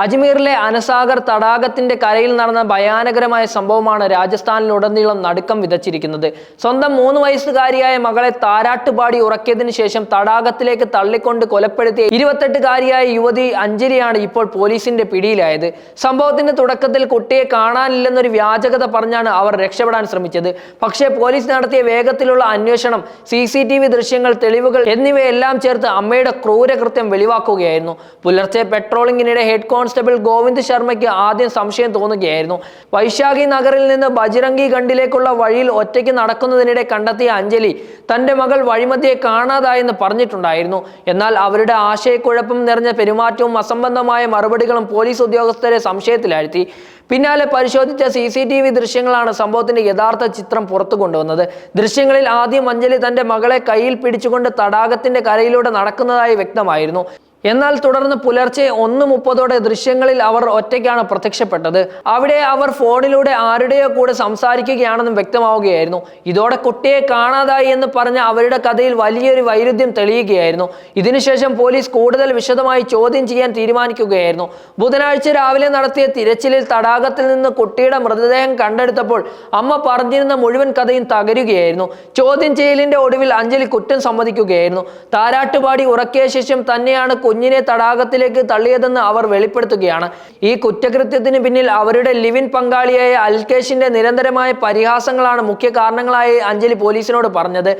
അജ്മീറിലെ അനസാഗർ തടാകത്തിന്റെ കരയിൽ നടന്ന ഭയാനകരമായ സംഭവമാണ് രാജസ്ഥാനിലുടനീളം നടുക്കം വിതച്ചിരിക്കുന്നത്. സ്വന്തം മൂന്ന് വയസ്സുകാരിയായ മകളെ താരാട്ടുപാടി ഉറക്കിയതിനു ശേഷം തടാകത്തിലേക്ക് തള്ളിക്കൊണ്ട് കൊലപ്പെടുത്തിയ ഇരുപത്തെട്ടുകാരിയായ യുവതി അഞ്ജലിയാണ് ഇപ്പോൾ പോലീസിന്റെ പിടിയിലായത്. സംഭവത്തിന്റെ തുടക്കത്തിൽ കുട്ടിയെ കാണാനില്ലെന്നൊരു വ്യാജകത പറഞ്ഞാണ് അവർ രക്ഷപ്പെടാൻ ശ്രമിച്ചത്. പക്ഷേ പോലീസ് നടത്തിയ വേഗത്തിലുള്ള അന്വേഷണം സി ദൃശ്യങ്ങൾ തെളിവുകൾ എന്നിവയെല്ലാം ചേർത്ത് അമ്മയുടെ ക്രൂരകൃത്യം വെളിവാക്കുകയായിരുന്നു. പുലർച്ചെ പെട്രോളിങ്ങിനിടെ ഹെഡ് കോൺസ്റ്റബിൾ ഗോവിന്ദ് ശർമ്മയ്ക്ക് ആദ്യം സംശയം തോന്നുകയായിരുന്നു. വൈശാഖി നഗറിൽ നിന്ന് ബജ്രംഗി ഗണ്ടിലേക്കുള്ള വഴിയിൽ ഒറ്റയ്ക്ക് നടക്കുന്നതിനിടെ കണ്ടെത്തിയ അഞ്ജലി തന്റെ മകൾ വഴിമധ്യേ കാണാതായെന്ന് പറഞ്ഞിട്ടുണ്ടായിരുന്നു. എന്നാൽ അവരുടെ ആശയക്കുഴപ്പം നിറഞ്ഞ പെരുമാറ്റവും അസംബന്ധമായ മറുപടികളും പോലീസ് ഉദ്യോഗസ്ഥരെ സംശയത്തിലാഴ്ത്തി. പിന്നാലെ പരിശോധിച്ച സി സി ടി വി ദൃശ്യങ്ങളാണ് സംഭവത്തിന്റെ യഥാർത്ഥ ചിത്രം പുറത്തു കൊണ്ടുവന്നത്. ദൃശ്യങ്ങളിൽ ആദ്യം അഞ്ജലി തന്റെ മകളെ കയ്യിൽ പിടിച്ചുകൊണ്ട് തടാകത്തിന്റെ കരയിലൂടെ നടക്കുന്നതായി വ്യക്തമായിരുന്നു. എന്നാൽ തുടർന്ന് പുലർച്ചെ ഒന്ന് മുപ്പതോടെ ദൃശ്യങ്ങളിൽ അവർ ഒറ്റയ്ക്കാണ് പ്രത്യക്ഷപ്പെട്ടത്. അവിടെ അവർ ഫോണിലൂടെ ആരുടെയോ കൂടെ സംസാരിക്കുകയാണെന്നും വ്യക്തമാവുകയായിരുന്നു. ഇതോടെ കുട്ടിയെ കാണാതായി എന്ന് പറഞ്ഞ അവരുടെ കഥയിൽ വലിയൊരു വൈരുദ്ധ്യം തെളിയുകയായിരുന്നു. ഇതിനുശേഷം പോലീസ് കൂടുതൽ വിശദമായി ചോദ്യം ചെയ്യാൻ തീരുമാനിക്കുകയായിരുന്നു. ബുധനാഴ്ച രാവിലെ നടത്തിയ തിരച്ചിലിൽ തടാകത്തിൽ നിന്ന് കുട്ടിയുടെ മൃതദേഹം കണ്ടെടുത്തപ്പോൾ അമ്മ പറഞ്ഞിരുന്ന മുഴുവൻ കഥയും തകരുകയായിരുന്നു. ചോദ്യം ചെയ്യലിന്റെ ഒടുവിൽ അഞ്ജലി കുറ്റം സമ്മതിക്കുകയായിരുന്നു. താരാട്ടുപാടി ഉറക്കിയ ശേഷം തന്നെയാണ് കുഞ്ഞിനെ തടാകത്തിലേക്ക് തള്ളിയതെന്ന് അവർ വെളിപ്പെടുത്തുകയാണ്. ഈ കുറ്റകൃത്യത്തിന് പിന്നിൽ അവരുടെ ലിവിൻ പങ്കാളിയായ അൽകേഷിന്റെ നിരന്തരമായ പരിഹാസങ്ങളാണ് മുഖ്യ കാരണങ്ങളായി അഞ്ജലി പോലീസിനോട് പറഞ്ഞത്.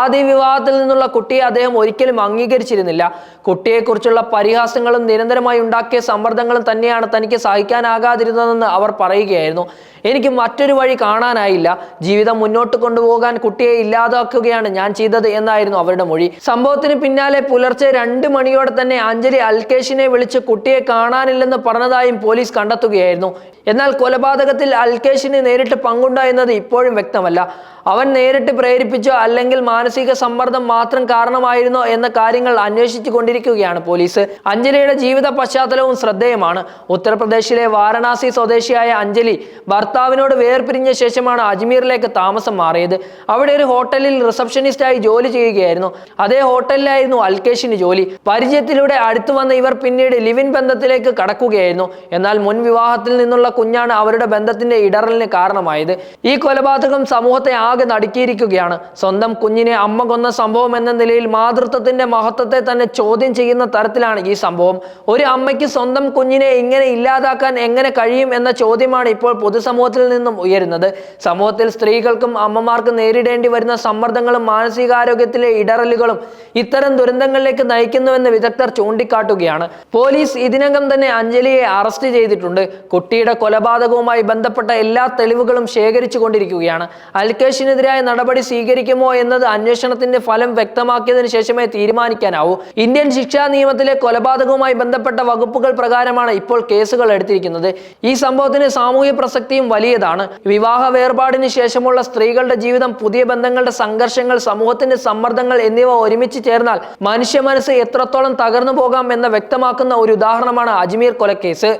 ആദ്യ വിവാഹത്തിൽ നിന്നുള്ള കുട്ടിയെ അദ്ദേഹം ഒരിക്കലും അംഗീകരിച്ചിരുന്നില്ല. കുട്ടിയെക്കുറിച്ചുള്ള പരിഹാസങ്ങളും നിരന്തരമായി ഉണ്ടാക്കിയ സമ്മർദ്ദങ്ങളും തന്നെയാണ് തനിക്ക് സഹിക്കാനാകാതിരുന്നതെന്ന് അവർ പറയുകയായിരുന്നു. എനിക്ക് മറ്റൊരു വഴി കാണാനായില്ല. ജീവിതം മുന്നോട്ട് കൊണ്ടുപോകാൻ കുട്ടിയെ ഇല്ലാതാക്കുകയാണ് ഞാൻ ചെയ്തത് എന്നായിരുന്നു അവരുടെ മൊഴി. സംഭവത്തിന് പിന്നാലെ പുലർച്ചെ രണ്ട് മണിയോടെ തന്നെ അഞ്ജലി അൽകേഷിനെ വിളിച്ച് കുട്ടിയെ കാണാനില്ലെന്ന് പറഞ്ഞതായും പോലീസ് കണ്ടെത്തുകയായിരുന്നു. എന്നാൽ കൊലപാതകത്തിൽ അൽകേഷിന് നേരിട്ട് പങ്കുണ്ടോ എന്നത് ഇപ്പോഴും വ്യക്തമല്ല. അവൻ നേരിട്ട് പ്രേരിപ്പിച്ചോ അല്ലെങ്കിൽ മാനസിക സമ്മർദ്ദം മാത്രം കാരണമായിരുന്നോ എന്ന കാര്യങ്ങൾ അന്വേഷിച്ചു കൊണ്ടിരിക്കുകയാണ് പോലീസ്. അഞ്ജലിയുടെ ജീവിത പശ്ചാത്തലവും ശ്രദ്ധേയമാണ്. ഉത്തർപ്രദേശിലെ വാരണാസി സ്വദേശിയായ അഞ്ജലി ഭർത്താവിനോട് വേർപിരിഞ്ഞ ശേഷമാണ് അജ്മീറിലേക്ക് താമസം മാറിയത്. അവിടെ ഒരു ഹോട്ടലിൽ റിസപ്ഷനിസ്റ്റായി ജോലി ചെയ്യുകയായിരുന്നു. അതേ ഹോട്ടലിലായിരുന്നു അൽകേഷിന് ജോലി. പരിചയത്തിലൂടെ അടുത്തു വന്ന ഇവർ പിന്നീട് ലിവിൻ ബന്ധത്തിലേക്ക് കടക്കുകയായിരുന്നു. എന്നാൽ മുൻ വിവാഹത്തിൽ നിന്നുള്ള കുഞ്ഞാണ് അവരുടെ ബന്ധത്തിന്റെ ഇടറലിന് കാരണമായത്. ഈ കൊലപാതകം സമൂഹത്തെ ആകെ നടുക്കിയിരിക്കുകയാണ്. സ്വന്തം കുഞ്ഞിനെ അമ്മ കൊന്ന സംഭവം എന്ന നിലയിൽ മാതൃത്വത്തിന്റെ മഹത്വത്തെ തന്നെ ചോദ്യം ചെയ്യുന്ന തരത്തിലാണ് ഈ സംഭവം. ഒരു അമ്മയ്ക്ക് സ്വന്തം കുഞ്ഞിനെ ഇങ്ങനെ ഇല്ലാതാക്കാൻ എങ്ങനെ കഴിയും എന്ന ചോദ്യമാണ് ഇപ്പോൾ പൊതുസമൂഹത്തിൽ നിന്നും ഉയരുന്നത്. സമൂഹത്തിൽ സ്ത്രീകൾക്കും അമ്മമാർക്കും നേരിടേണ്ടി വരുന്ന സമ്മർദ്ദങ്ങളും മാനസികാരോഗ്യത്തിലെ ഇടറലുകളും ഇത്തരം ദുരന്തങ്ങളിലേക്ക് നയിക്കുന്നുവെന്ന് വിദഗ്ധർ ചൂണ്ടിക്കാട്ടുകയാണ്. പോലീസ് ഇതിനകം തന്നെ അഞ്ജലിയെ അറസ്റ്റ് ചെയ്തിട്ടുണ്ട്. കുട്ടിയുടെ കൊലപാതകവുമായി ബന്ധപ്പെട്ട എല്ലാ തെളിവുകളും ശേഖരിച്ചു കൊണ്ടിരിക്കുകയാണ്. അൽകേഷിനെതിരായ നടപടി സ്വീകരിക്കുമോ എന്നത് അന്വേഷണത്തിന്റെ ഫലം വ്യക്തമാക്കിയതിനു ശേഷമേ തീരുമാനിക്കാനാവൂ. ഇന്ത്യൻ ശിക്ഷാ നിയമത്തിലെ കൊലപാതകവുമായി ബന്ധപ്പെട്ട വകുപ്പുകൾ പ്രകാരമാണ് ഇപ്പോൾ കേസുകൾ എടുത്തിരിക്കുന്നത്. ഈ സംഭവത്തിന് സാമൂഹ്യ പ്രസക്തിയും വലിയതാണ്. വിവാഹ വേർപാടിന് ശേഷമുള്ള സ്ത്രീകളുടെ ജീവിതം പുതിയ ബന്ധങ്ങളുടെ സംഘർഷങ്ങൾ സമൂഹത്തിന്റെ സമ്മർദ്ദങ്ങൾ എന്നിവ ഒരുമിച്ച് ചേർന്നാൽ മനുഷ്യ മനസ്സ് എത്രത്തോളം തകർന്നു പോകാം എന്ന് വ്യക്തമാക്കുന്ന ഒരു ഉദാഹരണമാണ് അജ്മീർ കൊലക്കേസ്.